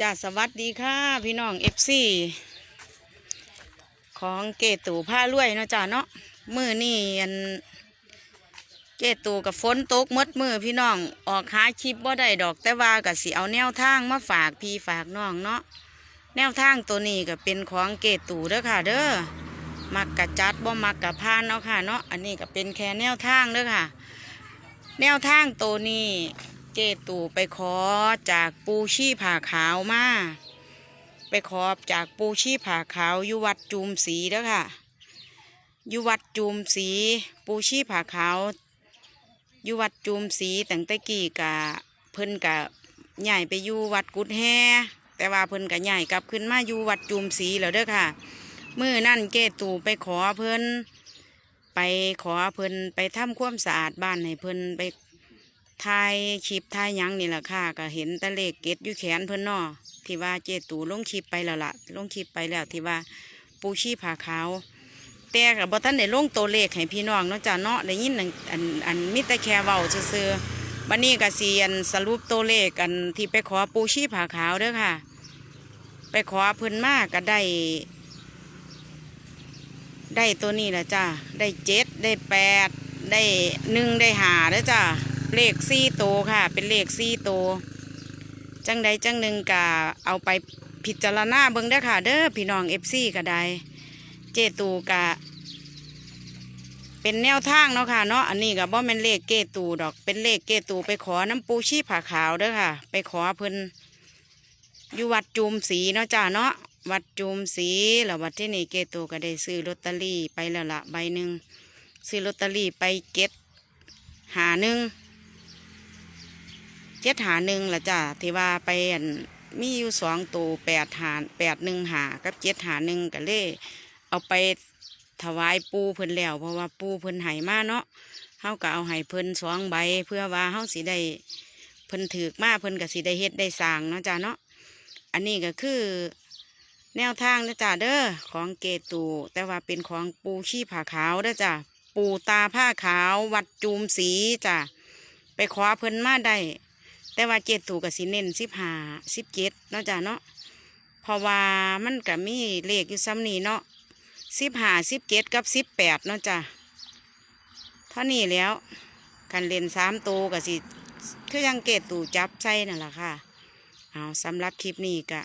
จ้าสวัสดีค่ะ พี่น้องเอฟซีของเกตูผ้ารวยเนาะจ้าเนาะมือนี่อันเกตูกับฝนตกมดมือพี่น้องออกหาคลิปบ่าได้ดอกแต่ว่าก็สิเอาแนวทางมาฝากพี่ฝากน้องเนาะแนวทางตัวนี้ก็เป็นของเกตูเด้อค่ะ เด้อมักกะจัดบ่มักกะพานเนาะค่ะเนาะอันนี้ก็เป็นแค่แนวทางเด้อค่ะ แนวทางตัวนี้ เจตูไปขอจากปูชีผ่าขาวมาไปขอจากปูชีผ่าขาวอยู่วัดจูมสีเด้อค่ะอยู่วัดจูมสีปูชีผ่าขาวอยู่วัดจูมสีตั้งแต่กี้กะเพิ่นกะใหญ่ไปอยู่วัดกุดแฮแต่ว่าเพิ่นกะใหญ่กลับขึ้นมาอยู่วัดจูมสีแล้วเด้อค่ะมือนั่นเจตูไปขอเพิ่นไปขอเพิ่นไปทำความสะอาดบ้านให้เพิ่นไป ทายคลิปทายยังนี่แหละค่ะ ก็เห็นตะเลขเก็ดอยู่แขนเพิ่อนเนอที่ว่าเจตูลงคลิปไปแล้วละลงคลิปไปแล้วที่ว่าปูชีผาขาวแต่กับบท่านได้ลงตัวเลขให้พี่น้องเนาะจ้ะเนาะได้ยินอันอันอันมิต่แค่เว้าซื่อๆบัดนี้ก็สิอันสรุปตัวเลขอันที่ไปขอปูชีผาขาวเด้อค่ะ ไปขอเพิ่นมากก็ได้ได้ตัวนี้แหละจ้ะได้เจ็ดได้แปดได้หนึ่งได้หาเด้อจ้ะ เลขสี่ตัวค่ะ เป็นเลขสี่ตัวจังใดจังหนึ่งกะเอาไปพิจารณาเบิ่งได้ค่ะ เด้อพี่น้องเอฟซีก็ได้เจตูกะ เป็นแนวทางเนาะค่ะเนาะอันนี้ก็บ่แม่นเลขเกตูดอก เป็นเลขเกตูไปขอน้ำปูชีผาขาวเด้อค่ะ ไปขอเพิ่นอยู่วัดจูมสีเนาะจ้าเนาะวัดจูมสีแล้ววัดที่นี่เกตูก็ได้ซื้อลอตเตอรี่ไปแล้วละใบหนึ่งซื้อลอตเตอรี่ไปเก็ตหาหนึ่ง เจ็ดหาหนึ่งละจ้ะที่ว่าไปมีอยู่สองตัวแปดหาแปดหนึ่งหากับเจ็ดหาหนึ่งก็เลยเอาไปถวายปูเพิ่นแล้วเพราะว่าปูเพิ่นใหายมาเนาะเฮาก็เอาให้เพิ่นสองใบ เพื่อว่าเฮาสิได้เพิ่นถือมาเพิ่นก็สิได้เฮ็ดได้สร้างเนาะจ้ะเนาะอันนี้ก็คือ แนวทางนะจ้ะเด้อของเกตูแต่ว่าเป็นของปูชีผาขาวเด้อจ้ะปูตาผ้าขาววัดจูมสีจ้ะไปขอเพิ่นมาได้ แต่ว่าเจ็ดถูกกับสิเน้นสิบห้าสิบเจ็ดเนาะจ้ะเนาะเพราะว่ามันก็มีเลขอยู่ซ้ำนี่เนาะสิบห้าสิบเจ็ดกับสิบแปดเนาะจ้ะเท่านี้แล้วกันเล่นสามตัวกับสิคือยังเกตตู่จับใส่นั่นแหละค่ะเอาสำหรับคลิปนี้ก็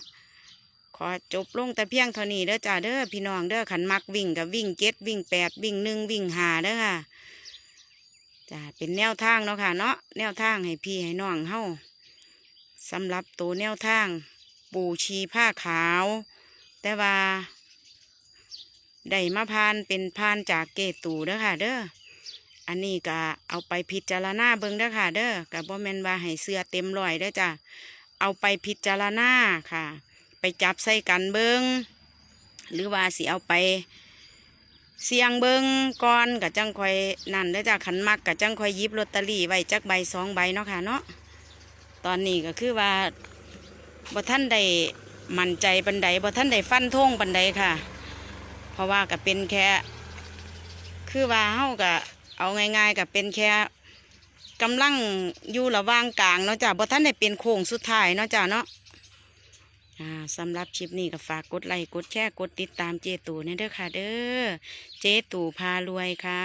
ขอจบลงแต่เพียงเท่านี้เด้อจ้าเด้อพี่น้องเด้อขันมักวิ่งกับวิ่งเจ็ดวิ่งแปดวิ่งหนึ่งวิ่งหาเด้อค่ะจ้าเป็นแนวทางเนาะค่ะเนาะแนวทางให้พี่ให้น้องเฮา สำหรับตัวแนวทาง ปูชีผ้าขาว แต่ว่าได้มาพานเป็นพานจากเกตูเด้อค่ะ เด้ออันนี้ก็เอาไปพิจารณาเบิ่งเด้อค่ะ เด้อกับบ่แมนว่าให้เสื้อเต็มร้อยเด้อจ้ะเอาไปพิจารณาค่ะ ไปจับใส่กันเบิงหรือว่าสิเอาไป เสียงเบิงก่อนกับจังคอยนั่นเด้อจ้ะขันมักกับจังคอยยิบลอตเตอรี่ไว้จักใบสองใบเนาะค่ะเนาะ ตอนนี้ก็คือว่าบ่ท่านได้มั่นใจบันไดบ่ท่านได้ฟันธงบันไดค่ะ เพราะว่าก็เป็นแค่ คือว่าเฮาก็เอาง่าย ๆก็เป็นแค่กำลังอยู่ระว่างกลางเนาะจ้ะบ่ท่านได้เป็นโค้งสุดท้ายเนาะจ้ะเนาะสำหรับคลิปนี้ก็ฝากกดไลค์กดแชร์กดติดตามเจตูเนี่ยเด้อค่ะ เด้อเจตูพารวยค่ะ